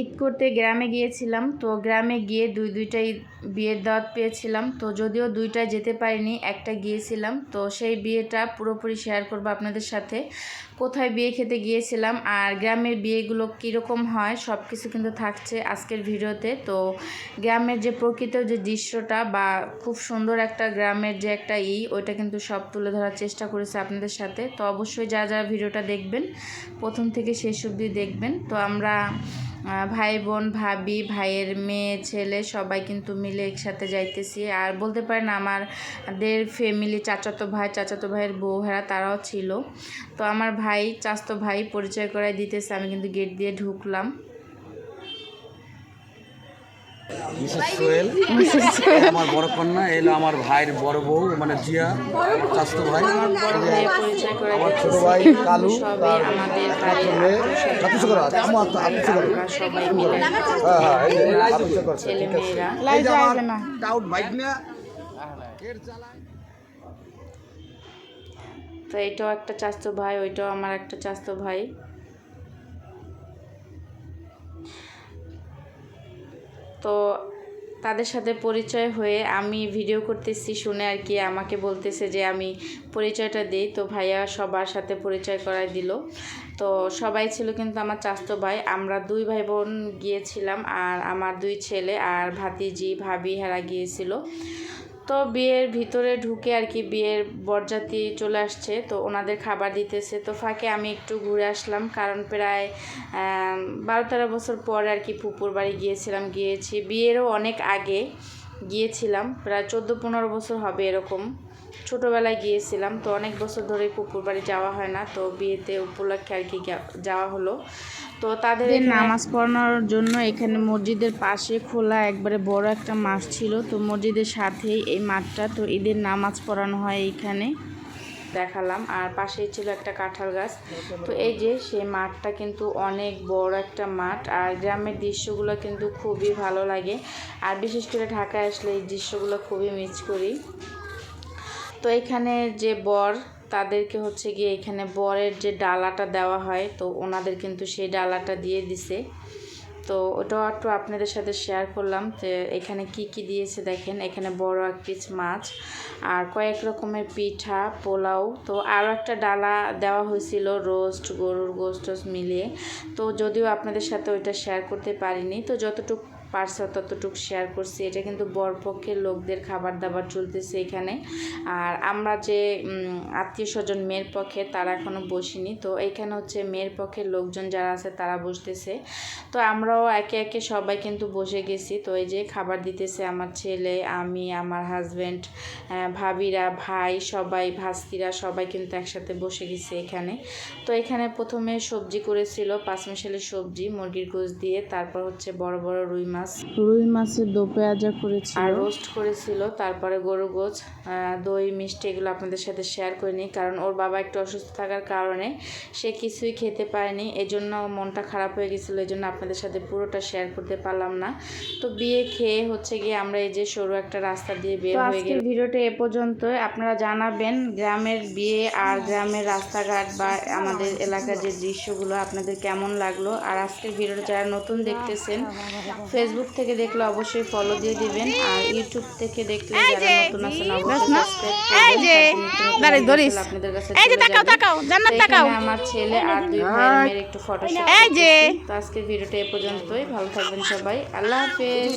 ঈদ করতে গ্রামে গিয়েছিলাম, তো গ্রামে গিয়ে দুই দুইটাই বিয়ের দাওয়াত পেয়েছিলাম। তো যদিও দুইটা যেতে পারিনি, একটা গিয়েছিলাম। তো সেই বিয়েটা পুরোপুরি শেয়ার করব আপনাদের সাথে। কোথায় বিয়ে খেতে গিয়েছিলাম আর গ্রামের বিয়েগুলো কীরকম হয় সব কিছু কিন্তু থাকছে আজকের ভিডিওতে। তো গ্রামের যে প্রকৃত যে দৃশ্যটা বা খুব সুন্দর একটা গ্রামের যে একটা ই, ওইটা কিন্তু সব তুলে ধরার চেষ্টা করেছে আপনাদের সাথে। তো অবশ্যই যা যা ভিডিওটা দেখবেন, প্রথম থেকে শেষ অবধি দেখবেন। তো আমরা ভাই বোন ভাবি, ভাইয়ের মেয়ে, ছেলে সবাই কিন্তু মিলে একসাথে যাইতেছি। আর বলতে পারেন আমাদের ফ্যামিলি চাচাতো ভাই, চাচাতো ভাইয়ের বউ হেরা তারাও ছিল। তো আমার ভাই, চাচাতো ভাই পরিচয় করাই দিতেছে, আমি কিন্তু গেট দিয়ে ঢুকলাম। মিসেস সোহেল। আমার বড় কন্যা এলো আমার ভাইয়ের বড় বউ মানে জিয়া আমার ভাই। আমার ছোট ভাই কালু হ্যাঁ হ্যাঁ তো এটাও একটা চাস্তো ভাই ওইটাও আমার একটা চাস্তো ভাই। তো তাদের সাথে পরিচয় হয়ে আমি ভিডিও করতেছি, শুনে আর কি আমাকে বলতেছে যে আমি পরিচয়টা দিই। তো ভাইয়া সবার সাথে পরিচয় করাই দিল। তো সবাই ছিল কিন্তু আমার চাস্তো ভাই। আমরা দুই ভাই বোন গিয়েছিলাম আর আমার দুই ছেলে আর ভাতিজি, ভাবি, হেরা গিয়েছিল। তো বিয়ের ভিতরে ঢুকে আর কি বিয়ের বরযাত্রী চলে আসছে, তো ওনাদের খাবার দিতেছে। তো ফাঁকে আমি একটু ঘুরে আসলাম, কারণ প্রায় বারো তেরো বছর পরে আর কি পুপুর বাড়ি গিয়েছিলাম, গিয়েছি। বিয়েরও অনেক আগে গিয়েছিলাম, প্রায় চোদ্দ পনেরো বছর হবে এরকম। ছোটোবেলায় গিয়েছিলাম তো অনেক বছর ধরে পুকুর বাড়ি যাওয়া হয় না তো বিয়েতে উপলক্ষে আর কি যাওয়া হলো। তো তাদের নামাজ পড়ানোর জন্য এখানে মসজিদের পাশে খোলা একবারে বড় একটা মাঠ ছিল তো মসজিদের সাথেই এই মাঠটা তো ঈদের নামাজ পড়ানো হয় এইখানে। দেখালাম আর পাশেই ছিল একটা কাঁঠাল গাছ। তো এই যে সেই মাঠটা কিন্তু অনেক বড় একটা মাঠ আর গ্রামের দৃশ্যগুলো কিন্তু খুবই ভালো লাগে। আর বিশেষ করে ঢাকায় আসলে এই দৃশ্যগুলো খুবই মিস করি। তো এখানে যে বর, তাদেরকে হচ্ছে গিয়ে এখানে বরের যে ডালাটা দেওয়া হয়, তো ওনাদের কিন্তু সেই ডালাটা দিয়ে দিছে। তো ওটাও একটু আপনাদের সাথে শেয়ার করলাম তো এখানে কি কি দিয়েছে দেখেন, এখানে বড় এক পিস মাছ, আর কয়েক রকমের পিঠা, পোলাও, তো আরও একটা ডালা দেওয়া হয়েছিল রোস্ট গরুর গোস্ট মিলিয়ে। তো যদিও আপনাদের সাথে ওইটা শেয়ার করতে পারিনি, তো যতটুকু পারছে ততটুকু শেয়ার করছি। এটা কিন্তু বরপক্ষের লোকদের খাবার দাবার চলতেছে এখানে। আর আমরা যে আত্মীয় স্বজন মেয়ের পক্ষে, তারা এখনও বসিনি। তো এখানে হচ্ছে মেয়ের পক্ষের লোকজন যারা আছে, তারা বসতেছে। তো আমরাও একে একে সবাই কিন্তু বসে গেছি। তো এই যে খাবার দিতেছে আমার ছেলে, আমি, আমার হাজব্যান্ড ভাবিরা, ভাই, সবাই, ভাস্তিরা, সবাই কিন্তু একসাথে বসে গেছি এখানে। তো এখানে প্রথমে সবজি করেছিল পাঁচ পাঁচমিশালি সবজি, মুরগির গোশ দিয়ে, তারপর হচ্ছে বড় বড় রুই মাছ। রুই মাছের দো পেঁয়াজা করেছিল। আর রোস্ট করেছিল তারপরে গরু গোছ দই মিষ্টি এগুলো আপনাদের সাথে শেয়ার করিনি কারণ ওর বাবা একটু অসুস্থ থাকার কারণে সে কিছুই খেতে পারেনি। এজন্য মনটা খারাপ হয়ে গেছিল এই জন্য আপনাদের সাথে পুরোটা শেয়ার করতে পারলাম না। তো বিয়ে খেয়ে হচ্ছে গিয়ে আমরা এই যে সরু একটা রাস্তা দিয়ে বের হয়ে গেলাম। ভিডিওটা এ পর্যন্ত আপনারা জানাবেন গ্রামের বিয়ে আর গ্রামের রাস্তাঘাট বা আমাদের এলাকার যে দৃশ্যগুলো আপনাদের কেমন লাগল। আর আজকের ভিডিওটা যারা নতুন দেখতেছেন ফেসবুক থেকে দেখলে অবশ্যই ফলো দিয়ে দিবেন আর ইউটিউব থেকে দেখলে যারা নতুন আছেন অবশ্যই সাবস্ক্রাইব করবেন। যাতে নিত্য নতুন দাঁড়াই, ভিডিও ধরিস। আপনাদের কাছে এই যে তাকাও তাকাও জান্নাত তাকাও। আমার ছেলে আর দুই ভাইয়ের একটু ফটো এই যে। তো আজকের ভিডিওটা এ পর্যন্তই ভালো থাকবেন সবাই। আল্লাহ হাফেজ।